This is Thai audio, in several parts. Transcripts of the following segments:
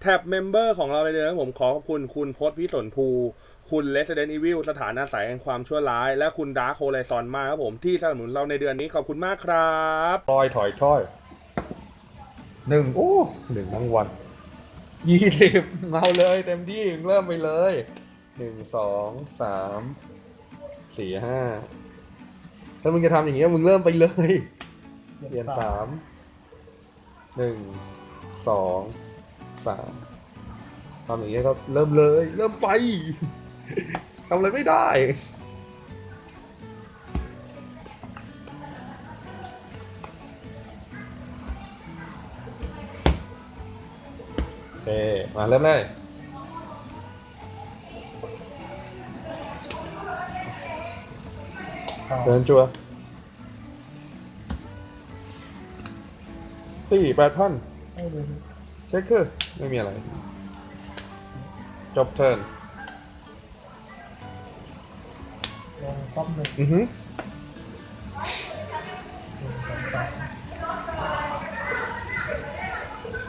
แท็บเมมเบอร์ของเราในเดือนนี้ผมขอขอบคุณคุณพศพิสนภู คุณ Resident Evil สถานอาศัยแห่งความชั่วร้าย และคุณดาร์คโฮไลซอนมากครับผมที่สนับสนุนเราในเดือนนี้ขอบคุณมากครับถอยถอยถอยหนึ่งโอ้หนึ่งทั้งวันยี่สิบเอาเลยเต็มที่เริ่มไปเลยหนึ่งสองสามสี่ห้าถ้ามึงจะทำอย่างเงี้ยมึงเริ่มไปเลยเปลี่ยนสามหนึ่งสอง สามทำอย่างเงี้ยก็เริ่มเลย เริ่มไปทำอะไรไม่ได้โอเคมาเริ่มเลยเข้าเดินจัวตีแปดพันเข้า เลยเช็คคือไม่มีอะไร จบเทิร์นลงป๊อปหนึ่งอือหือหนึ่งสองสาม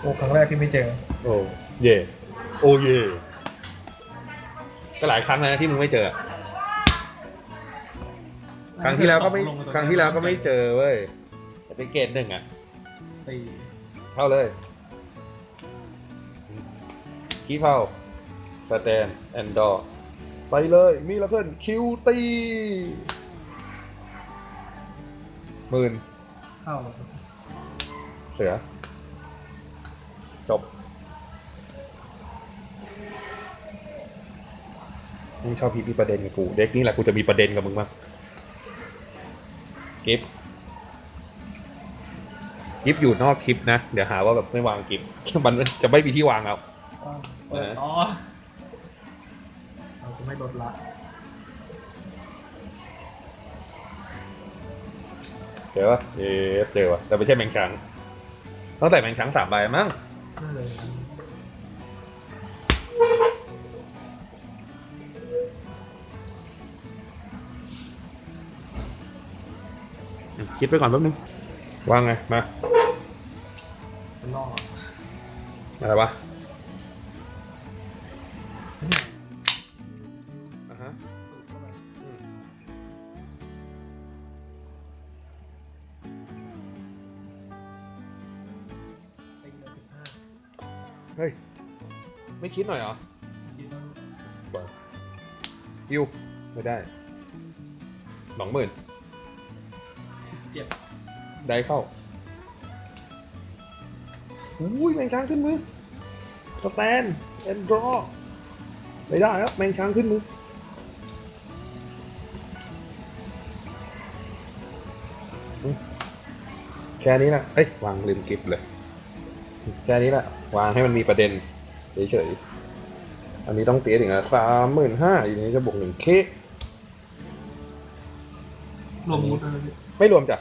โอ้ครั้งแรกที่ไม่เจอ โอ้เย่โอ้เย่ก็หลายครั้งแล้วนะที่มึงไม่เจอครั้งที่แล้วก็ไม่ครั้งที่แล้วก็ไม่เจอเว้ยแต่เป็นเกตหนึ่งอะตี เข้าเลย คีเผาสแตนแอนดอร์ไปเลยมีละเพื่อนคิวตีหมื่นเข้าเสือ จบมึงชอบพีพีประเด็นกับกู เด็กนี่แหละกูจะมีประเด็นกับมึงมากกิฟกิฟอยู่นอกคลิปนะ เดี๋ยวหาว่าแบบไม่วางกิฟมันจะไม่มีที่วางเอา ตั้งเอออ๋อเราจะไม่ลดละเจอปะเอ๊ะเจอวะแต่ไม่ใช่แมงช้างต้องใส่แมงช้างสามใบมั้งนั่นเลยนะคิดไปก่อนแป๊บนึงวางไง มาเป็นล่ออะไรวะ เฮ้ย ไม่คิดหน่อยเหรอคิดว่ายิวไม่ได้สองหมื่นสิบเจ็ดได้เข้าอุ้ยแมงช้างขึ้นมือสแตนแอนดรอไม่ได้ครับแมงช้างขึ้นมือแค่นี้นะเอ้ยวางลืมกิฟเลย แค่นี้แหละ วางให้มันมีประเด็นเฉยๆ อันนี้ต้องเตี้ยถึงนะสามหมื่นห้าอยู่นี้จะบวกหนึ่งเครวมมูดอะไรเนี่ยไม่รวมจ้ะ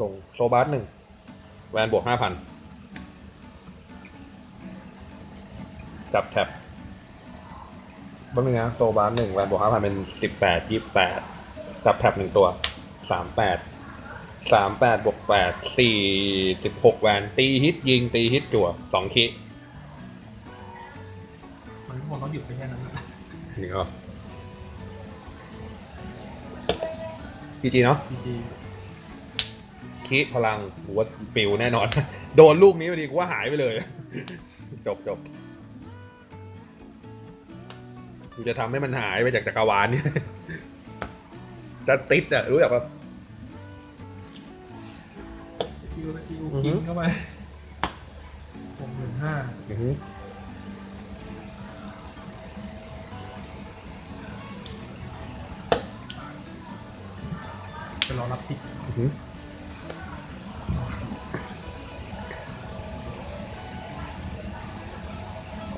ลงโซบาร์หนึ่งแวนบวกห้าพันจับแท็บบ้างนึงนะโซบาร์หนึ่งแวนบวกห้าพันเป็นสิบแปดยี่แปด จับแท็บหนึ่งตัวสามแปดสามแปดบวกแปดสี่สิบหกแวนตีฮิตยิงตีฮิตจั่วสองคิมันทั้งหมดเขาหยุดไปแค่นั้นนะนี่ก็พีจีเนาะพีจีคิพลังหัวาปิวแน่นอน โดนลูกนี้พอดีกูว่าหายไปเลย จบจบกูจะทำให้มันหายไปจากจักรวาลนี่จะติดอะรู้จักปะสกิลสกิลอือฮึกินเข้าไปหกหมื่นห้าอือหือจะรอรับทิกอือหือ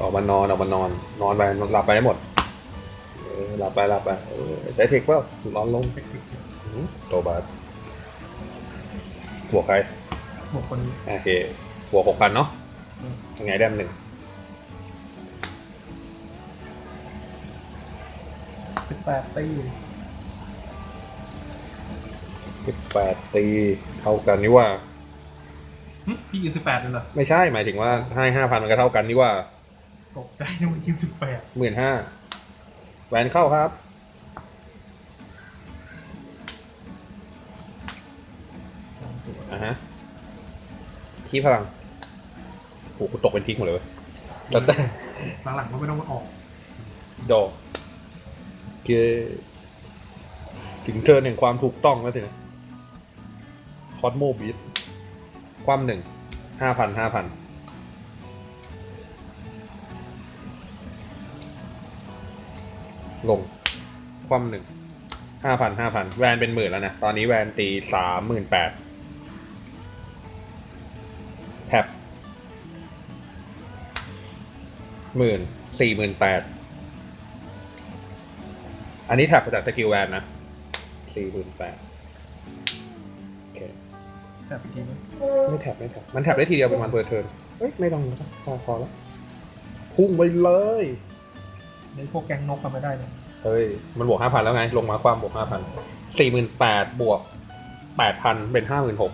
ออกมานอนออกมานอน นอนไปหลับไปให้หมดเออ หลับไปหลับไปเออใช้เทคเปล่านอนลงเทคนิคอือหือโตบาสหัวใครบวกคนนี้โอเค หัวหกพันเนาะอืมยังไงได้หนึ่งสิบแปดตีสิบแปดตีเท่ากันนี่ว่าหึพี่ยิงสิบแปดเลยเหรอ ไม่ใช่หมายถึงว่าให้ห้าพันมันก็เท่ากันนี่ว่า ตกใจนึกว่ายิงสิบแปดหมื่นห้า แหวนเข้าครับ อะฮะคีพลังโอ้โหกูตกเป็นทิ้งหมดเลยเว้ยแล้วแต่หลังๆก็ไม่ต้องออกดอกเกถึงเทิร์นแห่งความถูกต้องแล้วสินะคอสโมบิทความหนึ่งห้าพันห้าพัน ลงความหนึ่งห้าพันห้าพันแวนเป็นหมื่นแล้วนะ ตอนนี้แวนตีสามหมื่นแปดแท็บหมื่นสี่หมื่นแปดอันนี้แท็บจากสกิลแวนนะสี่หมื่นแปดโอเคแต่ไปทีนึงไม่แท็บไม่แท็บมันแท็บได้ทีเดียวเป็นวันเปิดเทิร์นเอ้ย ไม่ต้องแล้วพอพอแล้ว พุ่งไปเลย ในพวกแกงนกทำไม่ได้เนี่ยเฮ้ย มันบวกห้าพันแล้วไง ลงมาความบวกห้าพันสี่หมื่นแปดบวกแปดพันเป็นห้าหมื่นหก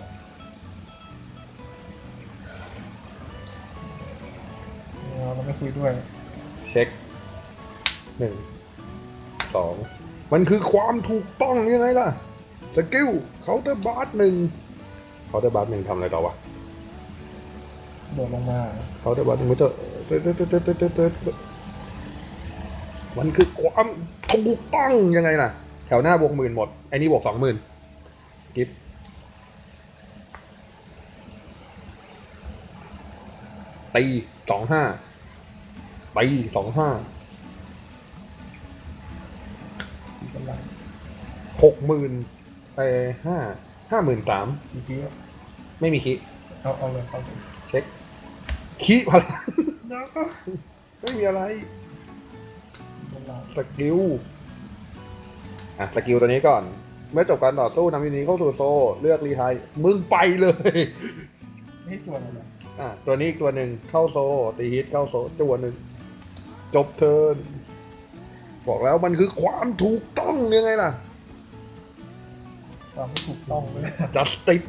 เราไม่คุยด้วย เช็คหนึ่งสองมันคือความถูกต้องยังไงล่ะ สกิลเคาน์เตอร์บาร์หนึ่งเคาน์เตอร์บาร์หนึ่งทำอะไรต่อวะโดดลงมาเขาได้บอกมันจะเตดเตดเตดเตดเตดเตดเตด มันคือความถูกต้องยังไงล่ะ แถวหน้าบวกหมื่นหมด ไอ้นี่บวกสองหมื่นกิฟตีสองห้าตีสองห้ากำลังหกหมื่นไปห้าห้าหมื่นสามอีกทีไม่มีคิเอาเอาเลยเอาเลยเช็คคิพลังแล้วก็ไม่มีอะไรกำลัง สกิลอะสกิลตัวนี้ก่อน เมื่อจบการต่อสู้นำยูนิตเข้าสู่โซเลือกรีไทายมึงไปเลยไม่ให้จวนเลยอะตัวนี้อีกตัวหนึ่งเข้าโซตีฮิตเข้าโซจวนหนึ่งจบเทิร์นบอกแล้วมันคือความถูกต้องยังไงล่ะ ความไม่ถูกต้องเลยจัสติ c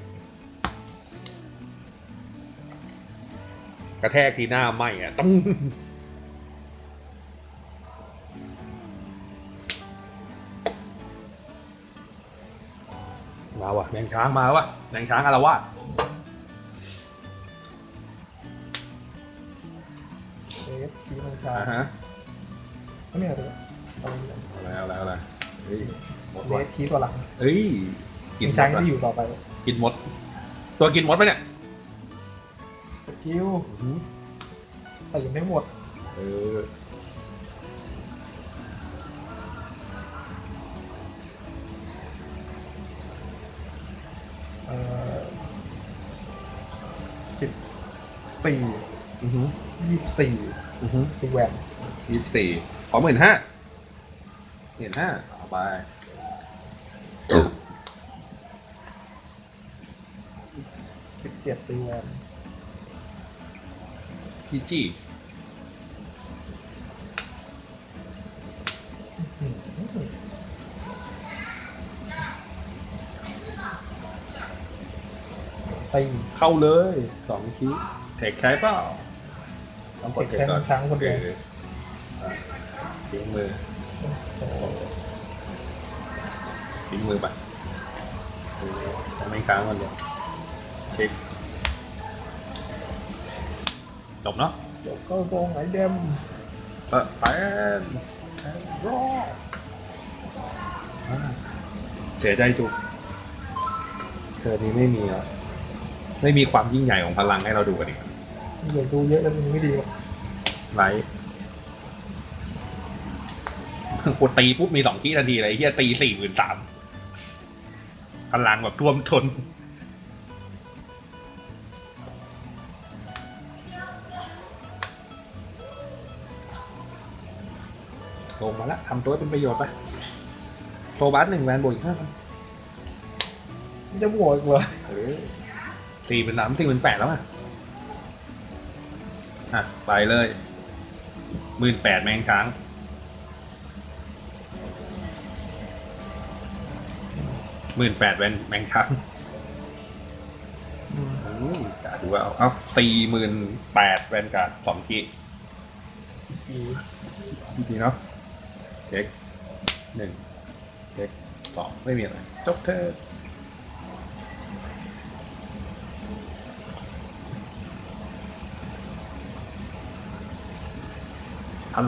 กระแทกทีหน้าไหมอะต้อง มาว่ะแมงช้างมาแล้วว่ะแมงช้างอารวาสเซฟชี้มังชาอ่าฮะก็เนี่ยตัวตอนนี้เอาแล้วเอาแล้วเอาแล้วเฮ้ยหมดเลว่ะสชี้ตัวหลังเฮ้ยกิกินนมดช้างว่ะที่อยู่ต่อไปกินมด ตัวกินมดปะเนี่ยสกิลแต่ยังไม่หมดเออเอ่ สี่อือฮึยี่สิบสี่อือฮึตีแหวนยี่สิบสี่ขอหมื่นห้าหมื่นห้าเอาไปสิบเจ็ดตีแหวนพีจีอืมตีเข้าเลยสองคี เทคใช้เปล่าต้องกดเทเทคคแค่ก่อนครั้งคนเดียวอออะทิ้งมือโอ้โหทิ้งมือไปเออทำไม่ค้างมันเดียวเช็คจบเนาะเดี๋ยวเข้าทรงไหนเดมสแตนรออ่าเสียใจจุกเธอนี้ไม่มีแล้วไม่มีความยิ่งใหญ่ของพลังให้เราดูกันอีก เดี๋ยวดูเยอะแล้วมันไม่ดีหรอกไลท์กูตีปุ๊บมีสองที่ทันทีเลยเฮียตีสี่หมื่นสามพลังแบบท่วมทนลงมาแล้วทำตัวให้เป็นประโยชน์ไปโซบัสหนึ่งแวนบวกอีกห้าพันมันจะบวกอีกเหรอเออสี่เป็นสามสี่เป็นแปดแล้วอะ อะไปเลยหมื่นแปดแมงช้างหมื่นแปดแวนแมงชันอืมอืมกาดูว่าเอาสี่หมื่นแปดแวนการ์ดสองทีอีทีเนาะเช็คหนึ่งเช็คสองไม่มีอะไรจบเธอ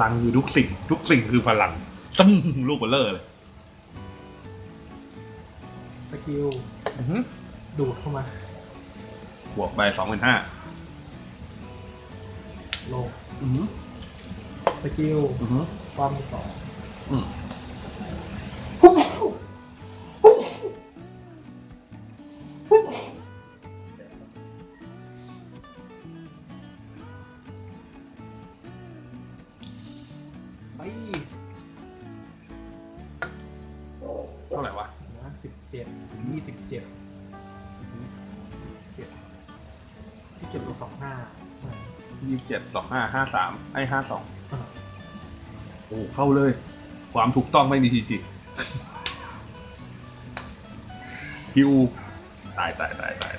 ลังคือทุกสิ่ง ทุกสิ่งคือพลังซึมลูกเบลเลอร์เลยสกิลดูดเข้ามาบวกไปสองหมื่นห้าลงสกิลอือฮึความสองอืม เจ็ดยี่สิบเจ็ดเจ็ดที่เจ็ดตัวสองห้ายี่สิบเจ็ดสองห้าห้าสามไอห้าสองโอ้เข้าเลย ความถูกต้องไม่มีทีจิฮิวตายตายตายตาย